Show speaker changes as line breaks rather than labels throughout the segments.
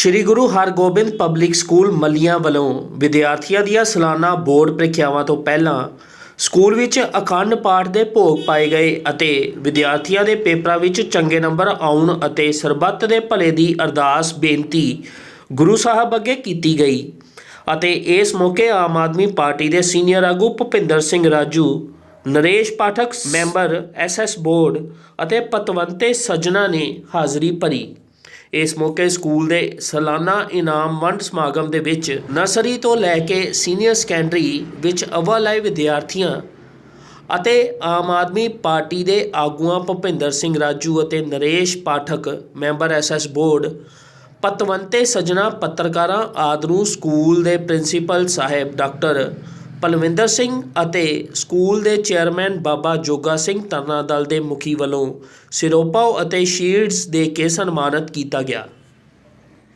ਸ਼੍ਰੀ Guru Hargobind public school Mallian ਵੱਲੋਂ ਵਿਦਿਆਰਥੀਆਂ ਦੀਆਂ ਸਾਲਾਨਾ ਬੋਰਡ ਪ੍ਰੀਖਿਆਵਾਂ ਤੋਂ ਪਹਿਲਾਂ ਸਕੂਲ ਵਿੱਚ ਅਖੰਡ ਪਾਠ ਦੇ ਭੋਗ ਪਾਏ ਗਏ ਅਤੇ ਵਿਦਿਆਰਥੀਆਂ ਦੇ ਪੇਪਰਾਂ ਵਿੱਚ ਚੰਗੇ ਨੰਬਰ ਆਉਣ ਅਤੇ ਸਰਬੱਤ ਦੇ ਭਲੇ ਦੀ ਅਰਦਾਸ ਬੇਨਤੀ ਗੁਰੂ ਸਾਹਿਬ ਅੱਗੇ ਕੀਤੀ ਗਈ ਅਤੇ ਇਸ ਮੌਕੇ ਆਮ ਆਦਮੀ ਪਾਰਟੀ ਦੇ ਸੀਨੀਅਰ ਆਗੂ Bhupinder Singh Raju, Naresh Pathak, member SS board ਅਤੇ ਪਤਵੰਤੇ ਸੱਜਣਾ ਨੇ ਹਾਜ਼ਰੀ ਭਰੀ। ਇਸ ਮੌਕੇ ਸਕੂਲ ਦੇ ਸਾਲਾਨਾ ਇਨਾਮ ਵੰਡ ਸਮਾਗਮ ਦੇ ਵਿੱਚ ਨਰਸਰੀ ਤੋਂ ਲੈ ਕੇ ਸੀਨੀਅਰ ਸੈਕੰਡਰੀ ਵਿੱਚ ਅਵਲ ਆਏ ਵਿਦਿਆਰਥੀਆਂ ਅਤੇ ਆਮ ਆਦਮੀ ਪਾਰਟੀ ਦੇ ਆਗੂਆਂ ਭੁਪਿੰਦਰ ਸਿੰਘ ਰਾਜੂ ਅਤੇ Naresh Pathak, member SS board, ਪਤਵੰਤੇ ਸੱਜਣਾ ਪੱਤਰਕਾਰਾਂ ਆਦਿ ਨੂੰ ਸਕੂਲ ਦੇ ਪ੍ਰਿੰਸੀਪਲ ਸਾਹਿਬ, ਡਾਕਟਰ ਪਲਵਿੰਦਰ ਸਿੰਘ ਅਤੇ ਸਕੂਲ ਦੇ ਚੇਅਰਮੈਨ ਬਾਬਾ ਜੋਗਾ ਸਿੰਘ ਤਰਨਾ ਦਲ ਦੇ ਮੁਖੀ ਵੱਲੋਂ ਸਿਰੋਪਾਓ ਅਤੇ ਸ਼ੀਲਡਸ ਦੇ ਕੇ ਸਨਮਾਨਿਤ ਕੀਤਾ ਗਿਆ।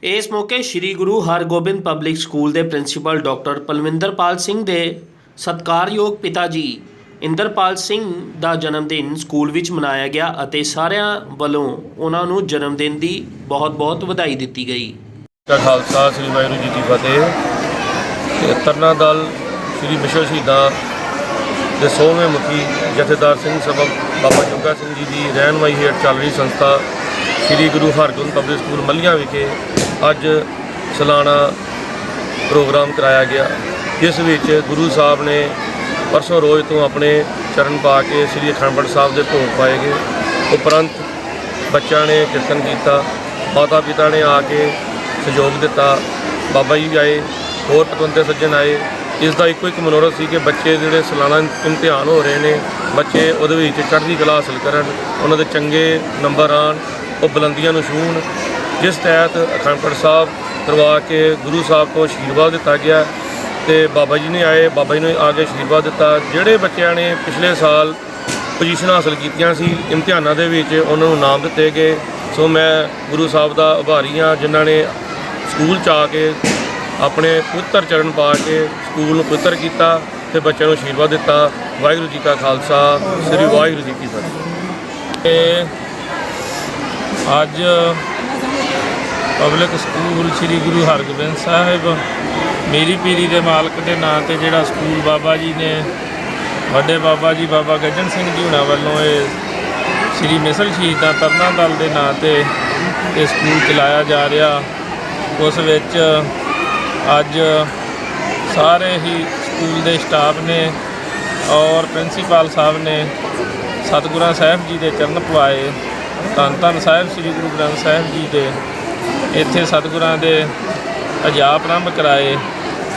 ਇਸ ਮੌਕੇ ਸ੍ਰੀ ਗੁਰੂ ਹਰਗੋਬਿੰਦ ਪਬਲਿਕ ਸਕੂਲ ਦੇ ਪ੍ਰਿੰਸੀਪਲ ਡਾਕਟਰ ਪਲਵਿੰਦਰਪਾਲ ਸਿੰਘ ਦੇ ਸਤਕਾਰਯੋਗ ਪਿਤਾ ਜੀ ਇੰਦਰਪਾਲ ਸਿੰਘ ਦਾ ਜਨਮ ਦਿਨ ਸਕੂਲ ਵਿੱਚ ਮਨਾਇਆ ਗਿਆ ਅਤੇ ਸਾਰਿਆਂ ਵੱਲੋਂ ਉਹਨਾਂ ਨੂੰ ਜਨਮ ਦਿਨ ਦੀ ਬਹੁਤ-ਬਹੁਤ ਵਧਾਈ ਦਿੱਤੀ ਗਈ।
ਕਾ ਖਾਲਸਾ ਸ੍ਰੀ ਵਾਹਿਗੁਰੂ ਜੀ ਕੀ ਫਤਿਹ। ਤਰਨਾ ਦਲ ਸ੍ਰੀ ਵਿਸ਼ਵ ਸ਼ਹੀਦਾਂ ਦੇ ਸੋਵੇਂ ਮੁਖੀ ਜਥੇਦਾਰ ਸਿੰਘ ਸਭਾ ਬਾਬਾ ਜੋਗਾ ਸਿੰਘ ਜੀ ਦੀ ਰਹਿਨਮਾਈ ਹੇਠ ਚੱਲ ਰਹੀ ਸੰਸਥਾ ਸ੍ਰੀ ਗੁਰੂ ਹਰਗੋਬਿੰਦ ਪਬਲਿਕ ਸਕੂਲ ਮੱਲੀਆਂ ਵਿਖੇ ਅੱਜ ਸਾਲਾਨਾ ਪ੍ਰੋਗਰਾਮ ਕਰਾਇਆ ਗਿਆ। ਜਿਸ ਵਿੱਚ ਗੁਰੂ ਸਾਹਿਬ ਨੇ ਪਰਸੋਂ ਰੋਜ਼ ਤੋਂ ਆਪਣੇ ਚਰਨ ਪਾ ਕੇ ਸ੍ਰੀ ਅਖੰਡ ਸਾਹਿਬ ਦੇ ਭੋਗ ਪਾਏ ਗਏ। ਉਪਰੰਤ ਬੱਚਿਆਂ ਨੇ ਕੀਰਤਨ ਕੀਤਾ ਮਾਤਾ ਪਿਤਾ ਨੇ ਆ ਕੇ ਸਹਿਯੋਗ ਦਿੱਤਾ, ਬਾਬਾ ਜੀ ਆਏ, ਹੋਰ ਪਤਵੰਤੇ ਸੱਜਣ ਆਏ ਇਸ ਦਾ ਇੱਕੋ ਇੱਕ ਮਨੋਰਥ ਸੀ ਕਿ ਬੱਚੇ ਜਿਹੜੇ ਸਾਲਾਨਾ ਇਮਤਿਹਾਨ ਹੋ ਰਹੇ ਨੇ, ਬੱਚੇ ਉਹਦੇ ਵਿੱਚ ਚੜ੍ਹਦੀ ਕਲਾ ਹਾਸਲ ਕਰਨ, ਉਹਨਾਂ ਦੇ ਚੰਗੇ ਨੰਬਰ ਆਣ ਉਹ ਬੁਲੰਦੀਆਂ ਨੂੰ ਛੂਹਣ। ਜਿਸ ਤਹਿਤ ਅਖੰਡ ਸਾਹਿਬ ਕਰਵਾ ਕੇ ਗੁਰੂ ਸਾਹਿਬ ਤੋਂ ਆਸ਼ੀਰਵਾਦ ਦਿੱਤਾ ਗਿਆ ਤੇ ਬਾਬਾ ਜੀ ਨੇ ਆਏ, ਬਾਬਾ ਜੀ ਨੇ ਆ ਕੇ ਆਸ਼ੀਰਵਾਦ ਦਿੱਤਾ। ਜਿਹੜੇ ਬੱਚਿਆਂ ਨੇ ਪਿਛਲੇ ਸਾਲ ਪੋਜੀਸ਼ਨ ਹਾਸਲ ਕੀਤੀਆਂ ਸੀ, ਇਮਤਿਹਾਨਾਂ ਦੇ ਵਿੱਚ ਉਹਨਾਂ ਨੂੰ ਨਾਮ ਦਿੱਤੇ ਗਏ। ਸੋ ਮੈਂ ਗੁਰੂ ਸਾਹਿਬ ਦਾ ਆਭਾਰੀ ਹਾਂ, ਜਿਨ੍ਹਾਂ ਨੇ ਸਕੂਲ ਚ ਆ ਕੇ ਆਪਣੇ ਪੁੱਤਰ ਚਰਨ ਪਾ ਕੇ ਸਕੂਲ ਨੂੰ ਪਵਿੱਤਰ ਕੀਤਾ ਤੇ ਬੱਚਿਆਂ ਨੂੰ ਆਸ਼ੀਰਵਾਦ ਦਿੱਤਾ। ਵਾਹਿਗੁਰੂ ਜੀ ਕਾ ਖਾਲਸਾ, ਸ੍ਰੀ ਵਾਹਿਗੁਰੂ ਜੀ ਕੀ ਫਤਿਹ।
ਤੇ ਅੱਜ ਪਬਲਿਕ ਸਕੂਲ ਸ੍ਰੀ ਗੁਰੂ ਹਰਗੋਬਿੰਦ ਸਾਹਿਬ, ਮੇਰੀ ਪੀਰੀ ਦੇ ਮਾਲਕ ਦੇ ਨਾਂ ਤੇ ਜਿਹੜਾ ਸਕੂਲ ਬਾਬਾ ਜੀ ਨੇ, ਵੱਡੇ ਬਾਬਾ ਜੀ ਬਾਬਾ ਗੱਜਣ ਸਿੰਘ ਜੀ ਹੁਣਾਂ ਵੱਲੋਂ ਇਹ ਸ੍ਰੀ ਮਿਸਲ ਸ਼ਹੀਦਾਂ ਤਰਨਾ ਦਲ ਦੇ ਨਾਂ ਤੇ ਇਹ ਸਕੂਲ ਚਲਾਇਆ ਜਾ ਰਿਹਾ। ਉਸ ਵਿੱਚ ਅੱਜ ਸਾਰੇ ਹੀ ਸਕੂਲ ਦੇ ਸਟਾਫ ਨੇ ਔਰ ਪ੍ਰਿੰਸੀਪਲ ਸਾਹਿਬ ਨੇ ਸਤਿਗੁਰਾਂ ਸਾਹਿਬ ਜੀ ਦੇ ਚਰਨ ਪਵਾਏ। ਧੰਨ ਧੰਨ ਸਾਹਿਬ, ਸ੍ਰੀ ਗੁਰੂ ਗ੍ਰੰਥ ਸਾਹਿਬ ਜੀ ਦੇ। ਇੱਥੇ ਸਤਿਗੁਰਾਂ ਦੇ ਅਜਾਪ ਆਰੰਭ ਕਰਾਏ।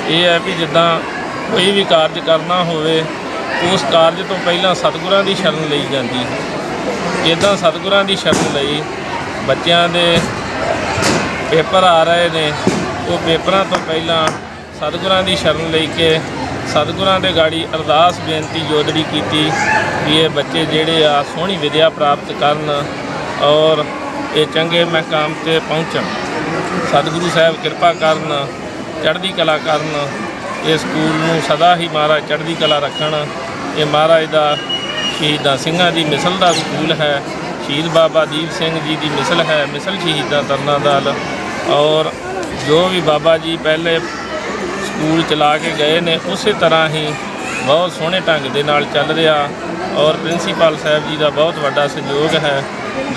ਇਹ ਹੈ ਵੀ ਜਿੱਦਾਂ ਕੋਈ ਵੀ ਕਾਰਜ ਕਰਨਾ ਹੋਵੇ, ਉਸ ਕਾਰਜ ਤੋਂ ਪਹਿਲਾਂ ਸਤਿਗੁਰਾਂ ਦੀ ਸ਼ਰਨ ਲਈ ਜਾਂਦੀ। ਹੈ ਇਦਾਂ ਸਤਿਗੁਰਾਂ ਦੀ ਸ਼ਰਨ ਲਈ ਬੱਚਿਆਂ ਦੇ ਪੇਪਰ ਆ ਰਹੇ ਨੇ ਉਹ ਪੇਪਰਾਂ ਤੋਂ ਪਹਿਲਾਂ ਸਤਿਗੁਰਾਂ ਦੀ ਸ਼ਰਨ ਲੈ ਕੇ ਸਤਿਗੁਰਾਂ ਦੇ ਗਾੜੀ ਅਰਦਾਸ ਬੇਨਤੀ ਜੋਦੜੀ ਕੀਤੀ ਵੀ ਇਹ ਬੱਚੇ ਜਿਹੜੇ ਆ ਸੋਹਣੀ ਵਿਦਿਆ ਪ੍ਰਾਪਤ ਕਰਨ ਔਰ ਇਹ ਚੰਗੇ ਮਕਾਮ ਤੇ ਪਹੁੰਚਣ। ਸਤਿਗੁਰੂ ਸਾਹਿਬ ਕਿਰਪਾ ਕਰਨ, ਚੜ੍ਹਦੀ ਕਲਾ ਕਰਨ, ਇਹ ਸਕੂਲ ਨੂੰ ਸਦਾ ਹੀ ਮਹਾਰਾਜ ਚੜ੍ਹਦੀ ਕਲਾ ਰੱਖਣ। ਇਹ ਮਹਾਰਾਜ ਦਾ ਸ਼ਹੀਦਾਂ ਸਿੰਘਾਂ ਦੀ ਮਿਸਲ ਦਾ ਸਕੂਲ ਹੈ, ਸ਼ਹੀਦ ਬਾਬਾ ਦੀਪ ਸਿੰਘ ਜੀ ਦੀ ਮਿਸਲ ਹੈ, ਮਿਸਲ ਸ਼ਹੀਦਾਂ ਤਰਨਾ ਦਲ ਔਰ ਜੋ ਵੀ ਬਾਬਾ ਜੀ ਪਹਿਲੇ ਸਕੂਲ ਚਲਾ ਕੇ ਗਏ ਨੇ, ਉਸੇ ਤਰ੍ਹਾਂ ਹੀ ਬਹੁਤ ਸੋਹਣੇ ਢੰਗ ਦੇ ਨਾਲ ਚੱਲ ਰਿਹਾ ਔਰ ਪ੍ਰਿੰਸੀਪਲ ਸਾਹਿਬ ਜੀ ਦਾ ਬਹੁਤ ਵੱਡਾ ਸਹਿਯੋਗ ਹੈ,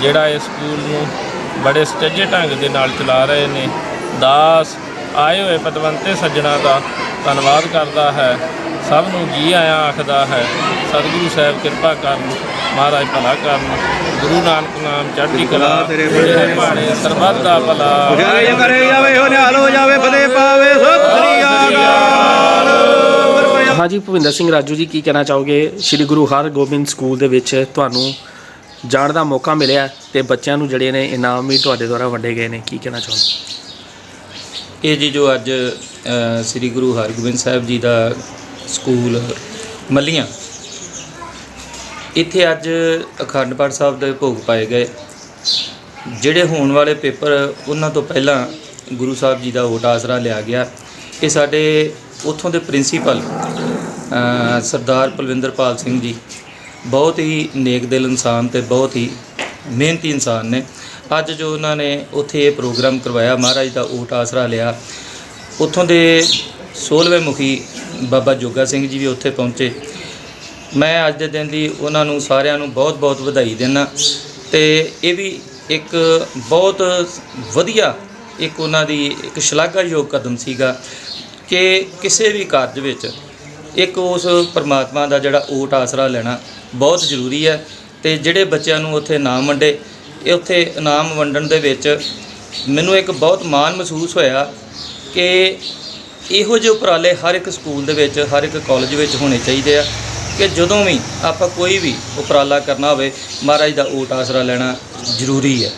ਜਿਹੜਾ ਇਸ ਸਕੂਲ ਨੂੰ ਬੜੇ ਸੁਚੱਜੇ ਢੰਗ ਦੇ ਨਾਲ ਚਲਾ ਰਹੇ ਨੇ। ਦਾਸ ਆਏ ਹੋਏ ਪਤਵੰਤੇ ਸੱਜਣਾ ਦਾ ਧੰਨਵਾਦ ਕਰਦਾ ਹੈ। ਸਭ ਨੂੰ ਜੀ ਆਇਆਂ ਆਖਦਾ ਹੈ? ਸਤਿਗੁਰੂ ਸਾਹਿਬ ਕਿਰਪਾ ਕਰਨ ਮਹਾਰਾਜ ਭਲਾ ਕਰਨ। ਗੁਰੂ ਨਾਨਕ ਨਾਮ ਚੜ੍ਹਦੀ ਕਲਾ ਤੇਰੇ ਭਾਣੇ ਸਰਬੱਤ ਦਾ ਭਲਾ।
ਜੈ ਕਰੇ ਜਾਵੇ ਹੋ ਨਿਹਾਲ ਹੋ ਜਾਵੇ ਫਤਿਹ ਪਾਵੇ ਸਤਿ ਸ੍ਰੀ ਅਕਾਲ।
ਹਾਂਜੀ ਭੁਪਿੰਦਰ ਸਿੰਘ ਰਾਜੂ ਜੀ ਕੀ ਕਹਿਣਾ ਚਾਹੋਗੇ? ਸ੍ਰੀ ਗੁਰੂ ਹਰਗੋਬਿੰਦ ਸਕੂਲ ਦੇ ਵਿੱਚ ਤੁਹਾਨੂੰ ਜਾਣ ਦਾ ਮੌਕਾ ਮਿਲਿਆ ਤੇ ਬੱਚਿਆਂ ਨੂੰ ਜਿਹੜੇ ਨੇ ਇਨਾਮ ਵੀ ਤੁਹਾਡੇ ਦੁਆਰਾ ਵੰਡੇ ਗਏ ਨੇ ਕੀ ਕਹਿਣਾ ਚਾਹੋਗੇ?
ਇਹ ਜੀ ਜੋ ਅੱਜ ਸ੍ਰੀ ਗੁਰੂ ਹਰਗੋਬਿੰਦ ਸਾਹਿਬ ਜੀ ਦਾ ਸਕੂਲ ਮੱਲੀਆਂ। ਇੱਥੇ ਅੱਜ ਅਖੰਡ ਪਾਠ ਸਾਹਿਬ ਦੇ ਭੋਗ ਪਾਏ ਗਏ। ਜਿਹੜੇ ਹੋਣ ਵਾਲੇ ਪੇਪਰ ਉਹਨਾਂ ਤੋਂ ਪਹਿਲਾਂ ਗੁਰੂ ਸਾਹਿਬ ਜੀ ਦਾ ਓਟ ਆਸਰਾ ਲਿਆ ਗਿਆ। ਇਹ ਸਾਡੇ ਉੱਥੋਂ ਦੇ ਪ੍ਰਿੰਸੀਪਲ ਸਰਦਾਰ ਪਲਵਿੰਦਰਪਾਲ ਸਿੰਘ ਜੀ। ਬਹੁਤ ਹੀ ਨੇਕ ਦਿਲ ਇਨਸਾਨ ਤੇ ਬਹੁਤ ਹੀ ਮਿਹਨਤੀ ਇਨਸਾਨ ਨੇ। ਅੱਜ ਜੋ ਉਹਨਾਂ ਨੇ ਉੱਥੇ ਇਹ ਪ੍ਰੋਗਰਾਮ ਕਰਵਾਇਆ, ਮਹਾਰਾਜ ਦਾ ਓਟ ਆਸਰਾ ਲਿਆ। ਉੱਥੋਂ ਦੇ 16ਵੇਂ ਮੁਖੀ ਬਾਬਾ ਜੋਗਾ ਸਿੰਘ ਜੀ ਵੀ ਉੱਥੇ ਪਹੁੰਚੇ। ਮੈਂ ਅੱਜ ਦੇ ਦਿਨ ਦੀ ਉਹਨਾਂ ਨੂੰ ਸਾਰਿਆਂ ਨੂੰ ਬਹੁਤ-ਬਹੁਤ ਵਧਾਈ ਦਿੰਦਾ। ਤੇ ਇਹ ਵੀ ਇੱਕ ਬਹੁਤ ਵਧੀਆ ਇੱਕ ਉਹਨਾਂ ਦੀ ਇੱਕ ਸ਼ਲਾਘਾਯੋਗ ਕਦਮ ਸੀਗਾ ਕਿ ਕਿਸੇ ਵੀ ਕਾਰਜ ਵਿੱਚ ਇੱਕ ਉਸ ਪਰਮਾਤਮਾ ਦਾ ਜਿਹੜਾ ਓਟ ਆਸਰਾ ਲੈਣਾ ਬਹੁਤ ਜ਼ਰੂਰੀ ਹੈ ਤੇ ਜਿਹੜੇ ਬੱਚਿਆਂ ਨੂੰ ਉੱਥੇ ਨਾਮ ਵੰਡੇ, ਇਹ ਉੱਥੇ ਇਨਾਮ ਵੰਡਣ ਦੇ ਵਿੱਚ ਮੈਨੂੰ ਇੱਕ ਬਹੁਤ ਮਾਣ ਮਹਿਸੂਸ ਹੋਇਆ ਕਿ ਇਹੋ ਜਿਹੇ ਉਪਰਾਲੇ ਹਰ ਇੱਕ ਸਕੂਲ ਦੇ ਵਿੱਚ, ਹਰ ਇੱਕ ਕਾਲਜ ਵਿੱਚ ਹੋਣੇ ਚਾਹੀਦੇ ਆ ਕਿ ਜਦੋਂ ਵੀ ਆਪਾਂ ਕੋਈ ਵੀ ਉਪਰਾਲਾ ਕਰਨਾ ਹੋਵੇ, ਮਹਾਰਾਜ ਦਾ ਓਟ ਆਸਰਾ ਲੈਣਾ ਜ਼ਰੂਰੀ ਹੈ।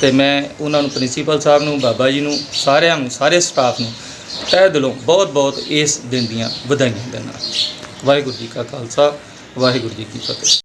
ਤੇ ਮੈਂ ਉਹਨਾਂ ਨੂੰ ਪ੍ਰਿੰਸੀਪਲ ਸਾਹਿਬ ਨੂੰ, ਬਾਬਾ ਜੀ ਨੂੰ, ਸਾਰਿਆਂ ਨੂੰ, ਸਾਰੇ ਸਟਾਫ ਨੂੰ ਤਹਿ ਦਿਲੋਂ ਬਹੁਤ ਬਹੁਤ ਇਸ ਦਿਨ ਦੀਆਂ ਵਧਾਈਆਂ ਦਿੰਦਾ ਵਾਹਿਗੁਰੂ ਜੀ ਕਾ ਖਾਲਸਾ, ਵਾਹਿਗੁਰੂ ਜੀ ਕੀ ਫਤਿਹ।